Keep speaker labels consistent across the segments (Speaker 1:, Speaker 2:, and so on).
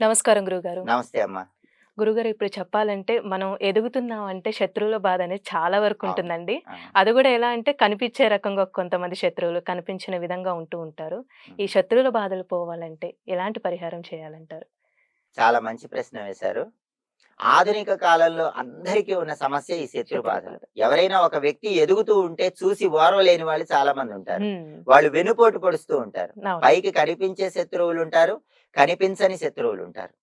Speaker 1: నమస్కారం గురుగారు.
Speaker 2: నమస్తే అమ్మా.
Speaker 1: గురుగారు ఇప్పుడు చెప్పాలంటే మనం ఎదుగుతున్నాం అంటే శత్రువుల బాధ అనేది చాలా వరకు. ఉంటుందండి. అది కూడా ఎలా అంటే కనిపించే రకంగా కొంతమంది శత్రువులు కనిపించిన విధంగా ఉంటూ ఉంటారు. ఈ. శత్రువుల బాధలు పోవాలంటే ఎలాంటి పరిహారం చేయాలంటారు?
Speaker 2: చాలా మంచి ప్రశ్న వేశారు. ఆధునిక కాలంలో అందరికీ ఉన్న సమస్య ఈ శత్రు బాధలు
Speaker 1: బాధ.
Speaker 2: ఎవరైనా ఒక వ్యక్తి ఎదుగుతూ ఉంటే చూసి ఓర్వలేని వాళ్ళు చాలా మంది ఉంటారు. వాళ్ళు వెనుపోటు పొడుస్తూ ఉంటారు. పైకి కనిపించే శత్రువులు ఉంటారు కనిపించని శత్రువులు ఉంటారు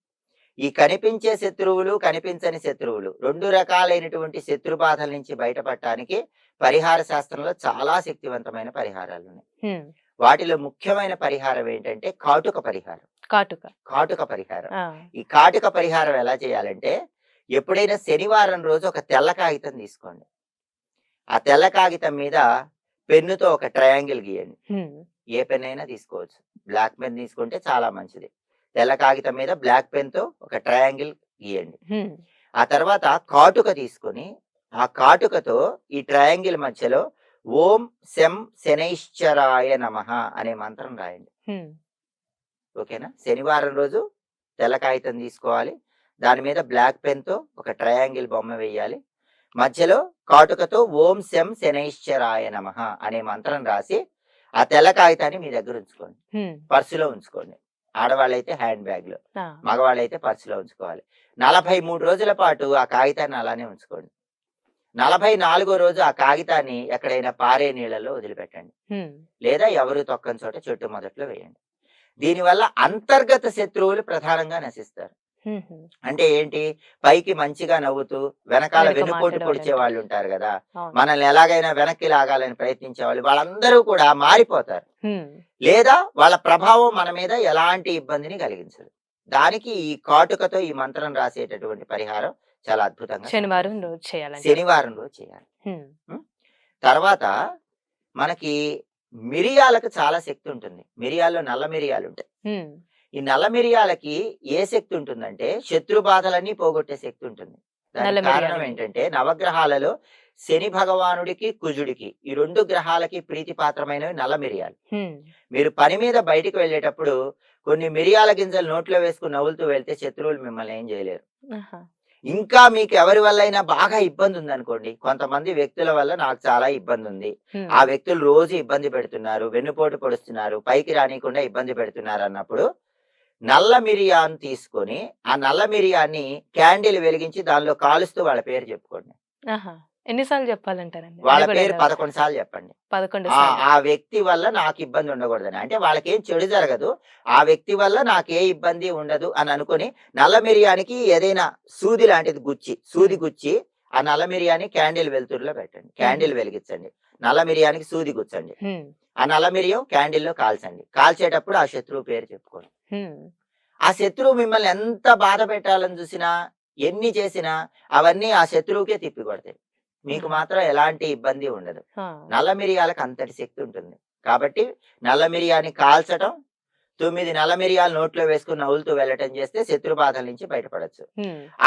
Speaker 2: ఈ కనిపించే శత్రువులు కనిపించని శత్రువులు రెండు రకాలైనటువంటి శత్రు బాధల నుంచి బయటపడటానికి పరిహార శాస్త్రంలో చాలా శక్తివంతమైన పరిహారాలు ఉన్నాయి. వాటిలో ముఖ్యమైన పరిహారం ఏంటంటే కాటుక పరిహారం
Speaker 1: కాటుక
Speaker 2: కాటుక పరిహారం. ఈ కాటుక పరిహారం ఎలా చేయాలంటే ఎప్పుడైనా శనివారం రోజు ఒక తెల్ల కాగితం తీసుకోండి ఆ తెల్ల కాగితం మీద పెన్నుతో ఒక ట్రయాంగిల్ గీయండి. ఏ పెన్ అయినా తీసుకోవచ్చు బ్లాక్ పెన్ తీసుకుంటే చాలా మంచిది తెల్ల కాగితం మీద బ్లాక్ పెన్తో ఒక ట్రయాంగిల్ గీయండి. ఆ తర్వాత కాటుక తీసుకొని ఆ కాటుకతో ఈ ట్రయాంగిల్ మధ్యలో ఓం శం శనైశ్చరాయ నమః అనే మంత్రం రాయండి. ఓకేనా? శనివారం రోజు తెల్ల కాగితం తీసుకోవాలి. దాని మీద బ్లాక్ పెన్తో ఒక ట్రయాంగిల్ బొమ్మ వేయాలి మధ్యలో కాటుకతో ఓం శం శనైశ్చరాయ నమః అనే మంత్రం రాసి ఆ తెల్ల కాగితాన్ని మీ దగ్గర ఉంచుకోండి. పర్సులో ఉంచుకోండి. ఆడవాళ్ళైతే హ్యాండ్
Speaker 1: బ్యాగ్లో.
Speaker 2: మగవాళ్ళైతే పర్సులో ఉంచుకోవాలి. నలభై మూడు రోజుల పాటు ఆ కాగితాన్ని అలానే ఉంచుకోండి. నలభై నాలుగో రోజు ఆ కాగితాన్ని ఎక్కడైనా పారే నీళ్ళలో వదిలిపెట్టండి. లేదా ఎవరు తొక్కని చోట చెట్టు మొదట్లో వేయండి. దీనివల్ల అంతర్గత శత్రువులు ప్రధానంగా నశిస్తారు. అంటే ఏంటి పైకి మంచిగా నవ్వుతూ వెనకాల
Speaker 1: మాట్లాడే
Speaker 2: పొడిచే
Speaker 1: వాళ్ళు
Speaker 2: ఉంటారు కదా. మనల్ని ఎలాగైనా వెనక్కి లాగాలని ప్రయత్నించే వాళ్ళు వాళ్ళందరూ కూడా మారిపోతారు. లేదా వాళ్ళ ప్రభావం మన మీద ఎలాంటి ఇబ్బందిని కలిగించదు దానికి ఈ కాటుకతో ఈ మంత్రం రాసేటటువంటి పరిహారం చాలా అద్భుతంగా
Speaker 1: శనివారం. రోజు చేయాలంటే
Speaker 2: శనివారం రోజు చేయాలి. తర్వాత మనకి మిరియాలకు చాలా శక్తి ఉంటుంది మిరియాల్లో నల్ల మిరియాలు ఉంటాయి. ఈ నల్ల మిరియాలకి ఏ శక్తి ఉంటుందంటే శత్రు బాధలన్నీ పోగొట్టే శక్తి ఉంటుంది దానికి కారణం. ఏంటంటే నవగ్రహాలలో శని భగవానుడికి కుజుడికి ఈ రెండు గ్రహాలకి ప్రీతిపాత్రమైనవి నల్ల మిరియాలు. మీరు పని మీద బయటికి వెళ్ళేటప్పుడు కొన్ని మిరియాల గింజలు నోట్లో వేసుకుని నవ్వులుతూ వెళ్తే శత్రువులు మిమ్మల్ని ఏం చేయలేరు. ఇంకా మీకు ఎవరి వల్ల అయినా బాగా ఇబ్బంది ఉందనుకోండి కొంతమంది వ్యక్తుల వల్ల నాకు చాలా ఇబ్బంది ఉంది. ఆ వ్యక్తులు రోజు ఇబ్బంది పెడుతున్నారు వెన్నుపోటు పొడుస్తున్నారు పైకి రానికుండా ఇబ్బంది పెడుతున్నారు అన్నప్పుడు నల్ల మిరియాన్ని తీసుకొని ఆ నల్ల మిరియాన్ని క్యాండిల్ వెలిగించి దానిలో కాలుస్తూ వాళ్ళ పేరు చెప్పుకోండి.
Speaker 1: ఎన్నిసార్లు చెప్పాలంటారండి?
Speaker 2: వాళ్ళ పేరు? పదకొండు సార్లు చెప్పండి.
Speaker 1: పదకొండు
Speaker 2: ఆ వ్యక్తి వల్ల నాకు ఇబ్బంది ఉండకూడదని. అంటే వాళ్ళకి ఏం చెడు జరగదు. ఆ వ్యక్తి వల్ల నాకు ఏ ఇబ్బంది ఉండదు అని అనుకుని నల్ల మిరియానికి ఏదైనా సూది లాంటిది గుచ్చి సూది. గుచ్చి ఆ నల్ల మిరియాని క్యాండిల్ వెలుతురులో పెట్టండి. క్యాండిల్ వెలిగించండి. నల్ల మిరియానికి సూది గుచ్చండి. ఆ నల్ల మిరియం క్యాండిల్లో కాల్చండి. కాల్చేటప్పుడు ఆ శత్రువు పేరు చెప్పుకోండి. ఆ శత్రువు మిమ్మల్ని ఎంత బాధ పెట్టాలని చూసినా ఎన్ని చేసినా అవన్నీ ఆ శత్రువుకే తిప్పి కొడతాయి. మీకు. మాత్రం ఎలాంటి ఇబ్బంది ఉండదు. నల్ల మిరియాలకు అంతటి శక్తి ఉంటుంది కాబట్టి నల్ల మిరియాన్ని కాల్చటం తొమ్మిది నల్ల మిరియాలు నోట్లో వేసుకుని నవ్వులుతూ వెళ్ళటం చేస్తే శత్రు బాధల నుంచి బయటపడచ్చు.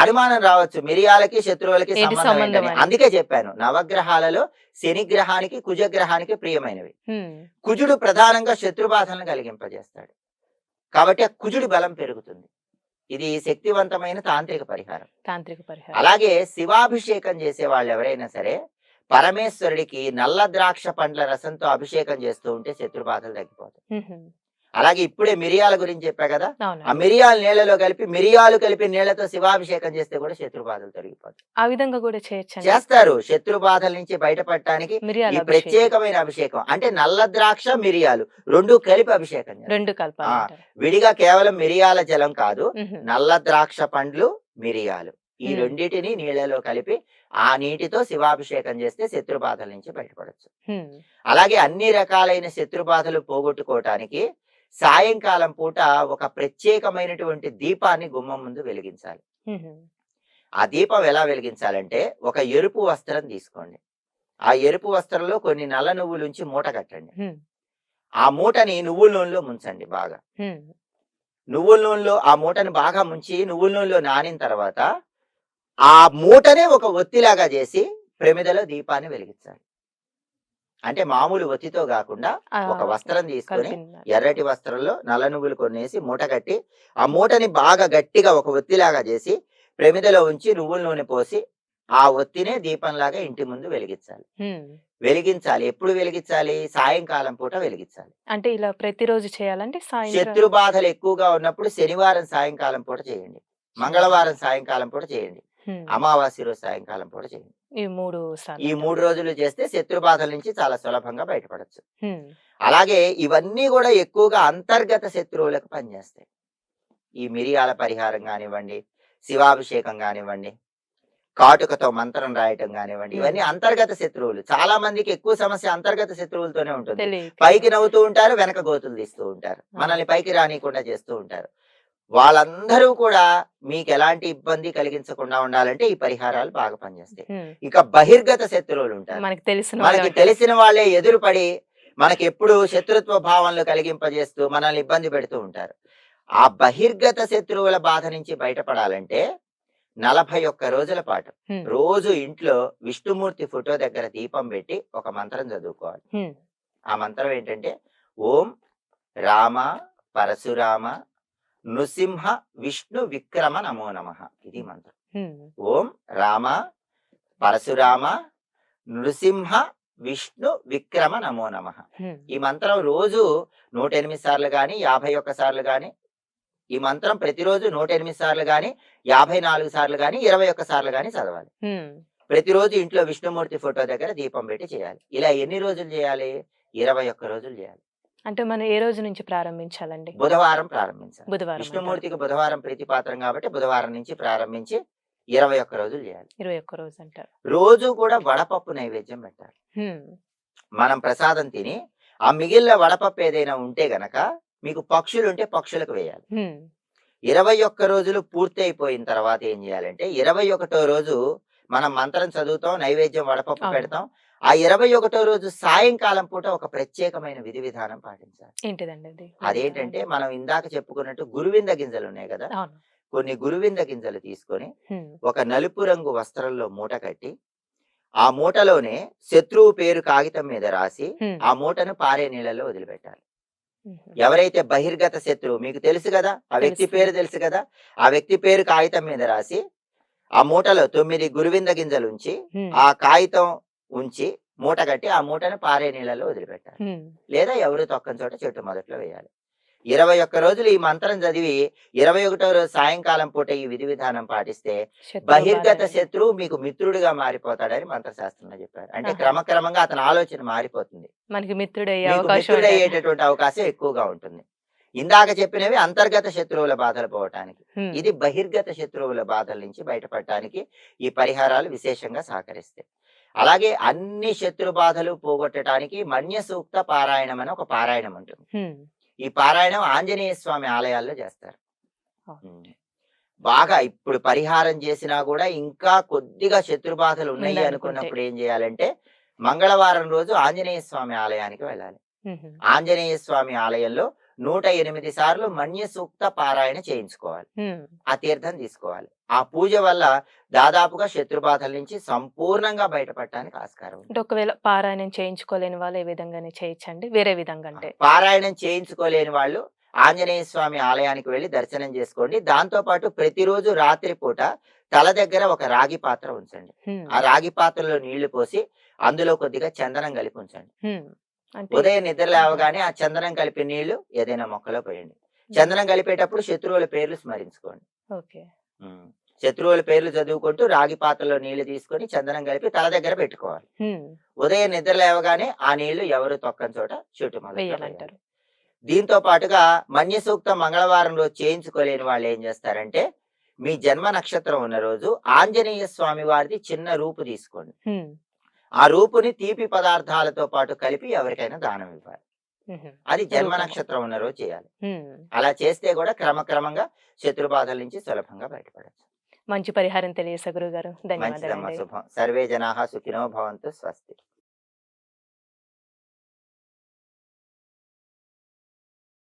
Speaker 2: అనుమానం రావచ్చు మిరియాలకి శత్రువులకి సంబంధం? అందుకే చెప్పాను నవగ్రహాలలో శని గ్రహానికి కుజగ్రహానికి ప్రియమైనవి. కుజుడు ప్రధానంగా శత్రు బాధలను కలిగింపజేస్తాడు కాబట్టి ఆ కుజుడి బలం పెరుగుతుంది ఇది శక్తివంతమైన తాంత్రిక పరిహారం.
Speaker 1: తాంత్రిక పరిహారం.
Speaker 2: అలాగే శివాభిషేకం చేసే వాళ్ళు ఎవరైనా సరే పరమేశ్వరుడికి నల్ల ద్రాక్ష పండ్ల రసంతో అభిషేకం చేస్తూ ఉంటే శత్రు బాధలు తగ్గిపోతాయి. అలాగే ఇప్పుడే మిరియాల గురించి చెప్పా కదా? ఆ మిరియాల నీళ్ళలో కలిపి మిరియాలు కలిపి నీళ్ళతో శివాభిషేకం చేస్తే కూడా శత్రు బాధలు తొలగిపోతాయి.
Speaker 1: ఆ విధంగా కూడా చేయొచ్చండి.
Speaker 2: చేస్తారు. శత్రు బాధల నుంచి బయటపడటానికి ఈ ప్రత్యేకమైన అభిషేకం. అంటే నల్ల ద్రాక్ష మిరియాలు రెండు కలిపి అభిషేకం.
Speaker 1: రెండు కలపాలంటారు
Speaker 2: విడిగా కేవలం మిరియాల జలం కాదు. నల్ల ద్రాక్ష పండ్లు మిరియాలు ఈ. రెండిటిని నీళ్ళలో కలిపి ఆ నీటితో శివాభిషేకం చేస్తే శత్రు బాధల నుంచి బయటపడచ్చు. అలాగే అన్ని రకాలైన శత్రు బాధలు పోగొట్టుకోవటానికి సాయంకాలం పూట ఒక ప్రత్యేకమైనటువంటి దీపాన్ని గుమ్మం ముందు వెలిగించాలి. ఆ దీపం ఎలా వెలిగించాలంటే ఒక ఎరుపు వస్త్రం తీసుకోండి ఆ ఎరుపు వస్త్రంలో కొన్ని నల్ల నువ్వులుంచి మూట కట్టండి. ఆ మూటని నువ్వుల నూనెలో ముంచండి బాగా. నువ్వుల నూనెలో ఆ మూటని బాగా ముంచి నువ్వుల నూనెలో నానిన తర్వాత ఆ మూటనే ఒక ఒత్తిలాగా చేసి ప్రమిదలో దీపాన్ని వెలిగించాలి అంటే మామూలు ఒత్తితో కాకుండా ఒక వస్త్రం తీసుకొని ఎర్రటి వస్త్రంలో నల్ల నువ్వులు కొనేసి మూట కట్టి ఆ మూటని బాగా గట్టిగా ఒక ఒత్తిలాగా చేసి ప్రమిదలో ఉంచి నువ్వుల నూనె పోసి ఆ ఒత్తినే దీపంలాగా ఇంటి ముందు వెలిగించాలి. వెలిగించాలి. ఎప్పుడు వెలిగించాలి? సాయంకాలం పూట వెలిగించాలి.
Speaker 1: అంటే ఇలా ప్రతిరోజు చేయాలంటే
Speaker 2: శత్రు బాధలు ఎక్కువగా ఉన్నప్పుడు శనివారం సాయంకాలం పూట చేయండి. మంగళవారం సాయంకాలం పూట చేయండి. అమావాస్య రోజు సాయంకాలం పూట చేయండి.
Speaker 1: ఈ మూడు
Speaker 2: ఈ మూడు రోజులు చేస్తే శత్రు బాధల నుంచి చాలా సులభంగా బయటపడచ్చు. అలాగే ఇవన్నీ కూడా ఎక్కువగా అంతర్గత శత్రువులకు పనిచేస్తాయి. ఈ మిరియాల పరిహారం కానివ్వండి శివాభిషేకం కానివ్వండి కాటుకతో మంత్రం రాయటం కానివ్వండి ఇవన్నీ అంతర్గత శత్రువులు. చాలా మందికి ఎక్కువ సమస్య అంతర్గత శత్రువులతోనే ఉంటుంది. పైకి నవ్వుతూ ఉంటారు వెనక గోతులు తీస్తూ ఉంటారు. మనల్ని పైకి రానియకుండా చేస్తూ ఉంటారు. వాళ్ళందరూ కూడా మీకు ఎలాంటి ఇబ్బంది కలిగించకుండా ఉండాలంటే ఈ పరిహారాలు బాగా పనిచేస్తాయి. ఇక బహిర్గత శత్రువులు ఉంటారు
Speaker 1: మనకి తెలిసిన
Speaker 2: మనకి తెలిసిన వాళ్ళే ఎదురుపడి మనకి ఎప్పుడు శత్రుత్వ భావనలు కలిగింపజేస్తూ మనల్ని ఇబ్బంది పెడుతూ ఉంటారు ఆ బహిర్గత శత్రువుల బాధ నుంచి బయటపడాలంటే నలభై ఒక్క రోజుల పాటు. రోజు ఇంట్లో విష్ణుమూర్తి ఫోటో దగ్గర దీపం పెట్టి ఒక మంత్రం చదువుకోవాలి. ఆ మంత్రం ఏంటంటే ఓం రామ పరశురామ నృసింహ విష్ణు విక్రమ నమో నమ ఇది మంత్రం. ఓం రామ పరశురామ నృసింహ విష్ణు విక్రమ నమో నమ. ఈ మంత్రం రోజు నూట ఎనిమిది సార్లు గాని యాభై ఒక్క సార్లు గాని ఈ మంత్రం ప్రతిరోజు నూట ఎనిమిది సార్లు గాని యాభై నాలుగు సార్లు గాని ఇరవై ఒక్క సార్లు గాని చదవాలి. ప్రతిరోజు ఇంట్లో విష్ణుమూర్తి ఫోటో దగ్గర దీపం పెట్టి చేయాలి ఇలా ఎన్ని రోజులు చేయాలి ఇరవై ఒక్క రోజులు చేయాలి
Speaker 1: అంటే మనం ఏ రోజు నుంచి ప్రారంభించాలండి?
Speaker 2: బుధవారం ప్రారంభించాలి.
Speaker 1: బుధవారం
Speaker 2: విష్ణుమూర్తికి బుధవారం ప్రీతిపాత్రం కాబట్టి బుధవారం నుంచి ప్రారంభించి ఇరవై ఒక్క రోజులు చేయాలి.
Speaker 1: ఇరవై ఒక్క రోజు అంటారు.
Speaker 2: రోజు కూడా వడపప్పు నైవేద్యం పెట్టాలి. మనం ప్రసాదం తిని ఆ మిగిలిన వడపప్పు ఏదైనా ఉంటే గనక మీకు పక్షులు ఉంటే పక్షులకు వేయాలి. ఇరవై ఒక్క రోజులు పూర్తి అయిపోయిన తర్వాత ఏం చేయాలంటే ఇరవై ఒకటో రోజు మనం మంత్రం చదువుతాం నైవేద్యం వడపప్పు. పెడతాం ఆ ఇరవై ఒకటో రోజు సాయంకాలం పూట ఒక ప్రత్యేకమైన విధి విధానం పాటించాలి
Speaker 1: ఏంటిదండి అది
Speaker 2: అదేంటంటే మనం ఇందాక చెప్పుకున్నట్టు గురువింద గింజలు ఉన్నాయి కదా కొన్ని గురువింద గింజలు తీసుకొని. ఒక నలుపు రంగు వస్త్రంలో మూట కట్టి ఆ మూటలోనే శత్రువు పేరు కాగితం మీద రాసి. ఆ మూటను పారే నీళ్ళలో వదిలిపెట్టాలి. ఎవరైతే బహిర్గత శత్రువు మీకు తెలుసు కదా ఆ వ్యక్తి. పేరు తెలుసు కదా ఆ వ్యక్తి పేరు కాగితం మీద రాసి ఆ మూటలో తొమ్మిది గురువింద గింజలు ఉంచి. ఆ కాగితం ఉంచి మూట కట్టి ఆ మూటను పారే నీళ్ళలో వదిలిపెట్టాలి. లేదా ఎవరు తొక్కని చోట చెట్టు మొదట్లో వేయాలి ఇరవై ఒక్క రోజులు ఈ మంత్రం చదివి ఇరవై ఒకటో రోజు సాయంకాలం పూట ఈ విధి విధానం పాటిస్తే బహిర్గత. శత్రువు మీకు మిత్రుడిగా మారిపోతాడని మంత్రశాస్త్రంలో చెప్పారు అంటే. క్రమక్రమంగా అతని ఆలోచన మారిపోతుంది
Speaker 1: మనకి మిత్రుడు అయ్యే
Speaker 2: మీకు
Speaker 1: అవకాశం
Speaker 2: మిత్రుడు
Speaker 1: ఉంటుంది.
Speaker 2: అయ్యేటటువంటి అవకాశం ఎక్కువగా ఉంటుంది ఇందాక చెప్పినవి అంతర్గత శత్రువుల బాధలు పోవటానికి. ఇది బహిర్గత శత్రువుల బాధల నుంచి బయటపడటానికి ఈ పరిహారాలు విశేషంగా సహకరిస్తాయి అలాగే అన్ని శత్రు బాధలు పోగొట్టడానికి మన్య సూక్త పారాయణం అని ఒక పారాయణం ఉంటుంది. ఈ పారాయణం ఆంజనేయ స్వామి ఆలయాల్లో చేస్తారు. బాగా ఇప్పుడు పరిహారం చేసినా కూడా ఇంకా కొద్దిగా శత్రు బాధలు ఉన్నాయి. అనుకున్నప్పుడు ఏం చేయాలంటే మంగళవారం రోజు ఆంజనేయ స్వామి ఆలయానికి వెళ్ళాలి. ఆంజనేయ స్వామి ఆలయంలో నూట ఎనిమిది సార్లు మన్య సూక్త పారాయణ చేయించుకోవాలి. ఆ తీర్థం తీసుకోవాలి. ఆ పూజ వల్ల దాదాపుగా శత్రు బాధల నుంచి సంపూర్ణంగా బయటపడటానికి ఆస్కారం ఉంది
Speaker 1: ఒకవేళ పారాయణం చేయించుకోలేని వాళ్ళు ఏ విధంగానే చేయొచ్చండి? వేరే విధంగా అంటే?
Speaker 2: పారాయణం చేయించుకోలేని వాళ్ళు ఆంజనేయ స్వామి ఆలయానికి వెళ్ళి దర్శనం చేసుకోండి. దాంతో పాటు ప్రతిరోజు రాత్రి పూట తల దగ్గర ఒక రాగి పాత్ర ఉంచండి. ఆ రాగి పాత్రలో నీళ్ళు పోసి అందులో కొద్దిగా చందనం కలిపి ఉంచండి. ఉదయం నిద్ర లేవగానే ఆ చందనం కలిపి నీళ్ళు ఏదైనా మొక్కలో పోయండి. చందనం కలిపేటప్పుడు శత్రువుల పేర్లు స్మరించుకోండి. శత్రువుల పేర్లు చదువుకుంటూ రాగి పాత్రలో నీళ్ళు తీసుకొని చందనం కలిపి తల దగ్గర పెట్టుకోవాలి. ఉదయం నిద్ర లేవగానే ఆ నీళ్ళు ఎవరు తొక్కని చోట చెట్టు దీంతో పాటుగా మన్య సూక్తం మంగళవారం రోజు చేయించుకోలేని వాళ్ళు ఏం చేస్తారంటే మీ జన్మ నక్షత్రం ఉన్న రోజు ఆంజనేయ స్వామి వారిది చిన్న రూపు తీసుకోండి. ఆ రూపుని తీపి పదార్థాలతో పాటు కలిపి ఎవరికైనా దానం ఇవ్వాలి. అది జన్మ. నక్షత్రం ఉన్న రోజు చేయాలి. అలా చేస్తే కూడా క్రమక్రమంగా శత్రు బాధల నుంచి సులభంగా బయటపడచ్చు
Speaker 1: మంచి పరిహారం తెలియసే గురువు గారు
Speaker 2: మంచిదమ్మా
Speaker 1: ధన్యవాదాలండి
Speaker 2: శుభం సర్వే జనాహ సుఖినో భవంతు స్వస్తి